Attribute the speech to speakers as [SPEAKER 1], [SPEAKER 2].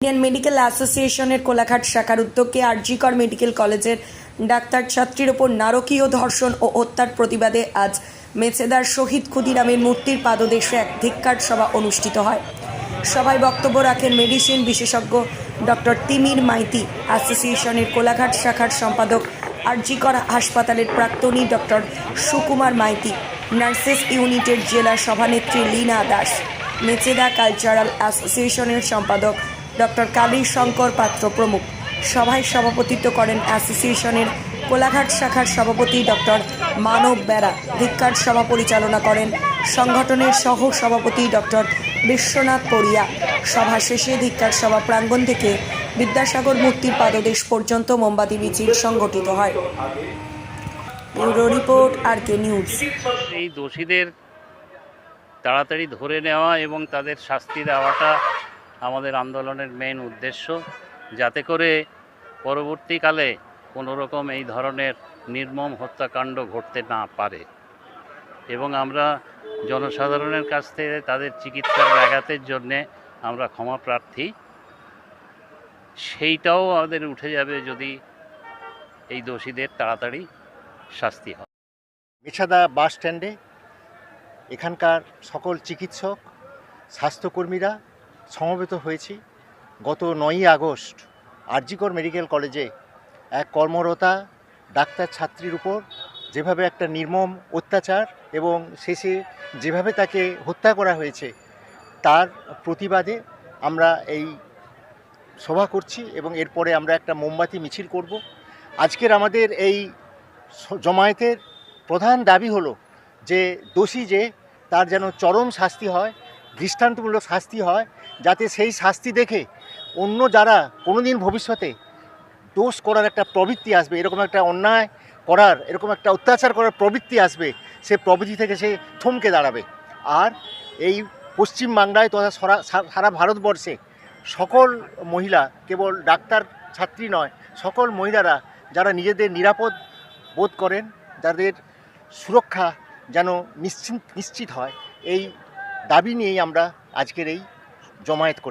[SPEAKER 1] Indian medical অ্যাসোসিয়েশনের কোলাঘাট শাখার উদ্যোগে আরজিকর মেডিকেল কলেজের ডাক্তার ছাত্রীর ওপর নারকীয় ধর্ষণ ও হত্যার প্রতিবাদে আজ মেছেদার শহীদ ক্ষুদিরামের মূর্তির পাদদেশে এক ধিক্কার সভা অনুষ্ঠিত হয়। সভায় বক্তব্য রাখেন মেডিসিন বিশেষজ্ঞ ডক্টর তিমির মাইতি। অ্যাসোসিয়েশনের কোলাঘাট শাখার সম্পাদক আরজিকর হাসপাতালের প্রাক্তনী ডক্টর সুকুমার মাইতি। নার্সেস ইউনিটের জেলা সভানেত্রী লীনা দাস। মেচেদা কালচারাল অ্যাসোসিয়েশনের সম্পাদক ডক্টর কালী শঙ্কর পাত্র প্রমুখ। সভায় সভাপতিত্ব করেন অ্যাসোসিয়েশনের কোলাঘাট শাখার সভাপতি ডক্টর মানব বেরা। ধিক্কার সভা পরিচালনা করেন সংগঠনের সহ সভাপতি ডক্টর বিশ্বনাথ পড়িয়া সভা শেষে ধিক্ষার সভা প্রাঙ্গণ থেকে বিদ্যাসাগর মূর্তির পাদদেশ পর্যন্ত মোমবাতি মিছিল সংগঠিত হয়। Bureau report R K news.
[SPEAKER 2] এই দোষীদের তাড়াতাড়ি ধরে নেওয়া এবং তাদের শাস্তি দেওয়াটা আমাদের আন্দোলনের মেন উদ্দেশ্য, যাতে করে পরবর্তীকালে কোনো রকম এই ধরনের নির্মম হত্যাকাণ্ড ঘটতে না পারে। এবং আমরা জনসাধারণের কাছ থেকে তাদের চিকিৎসার ব্যাঘাতের জন্যে আমরা ক্ষমা প্রার্থী। সেইটাও আমাদের উঠে যাবে যদি এই দোষীদের তাড়াতাড়ি শাস্তি হয়।
[SPEAKER 3] মেছাদা বাস স্ট্যান্ডে এখানকার সকল চিকিৎসক, স্বাস্থ্যকর্মীরা সমবেত হয়েছি। গত নয়ই আগস্ট আরজিকর মেডিকেল কলেজে এক কর্মরতা ডাক্তার ছাত্রীর উপর যেভাবে একটা নির্মম অত্যাচার এবং শেষে যেভাবে তাকে হত্যা করা হয়েছে, তার প্রতিবাদে আমরা এই সভা করছি এবং এরপরে আমরা একটা মোমবাতি মিছিল করব। আজকের আমাদের এই জমায়েতের প্রধান দাবি হলো যে দোষী যে, তার যেন চরম শাস্তি হয় দৃষ্টান্তমূলক শাস্তি হয়, যাতে সেই শাস্তি দেখে অন্য যারা কোনোদিন ভবিষ্যতে দোষ করার একটা প্রবৃত্তি আসবে, এরকম একটা অন্যায় করার, এরকম একটা অত্যাচার করার প্রবৃত্তি আসবে, সে প্রবৃত্তি থেকে সে থমকে দাঁড়াবে। আর এই পশ্চিম বাংলায় তথা সারা ভারতবর্ষে সকল মহিলা, কেবল ডাক্তার, ছাত্রী নয়, সকল মহিলারা যারা নিজেদের নিরাপদ বোধ করেন যাদের সুরক্ষা যেন নিশ্চিত নিশ্চিত হয়, এই দাবি নিয়েই আমরা আজকের এই জমায়েত করে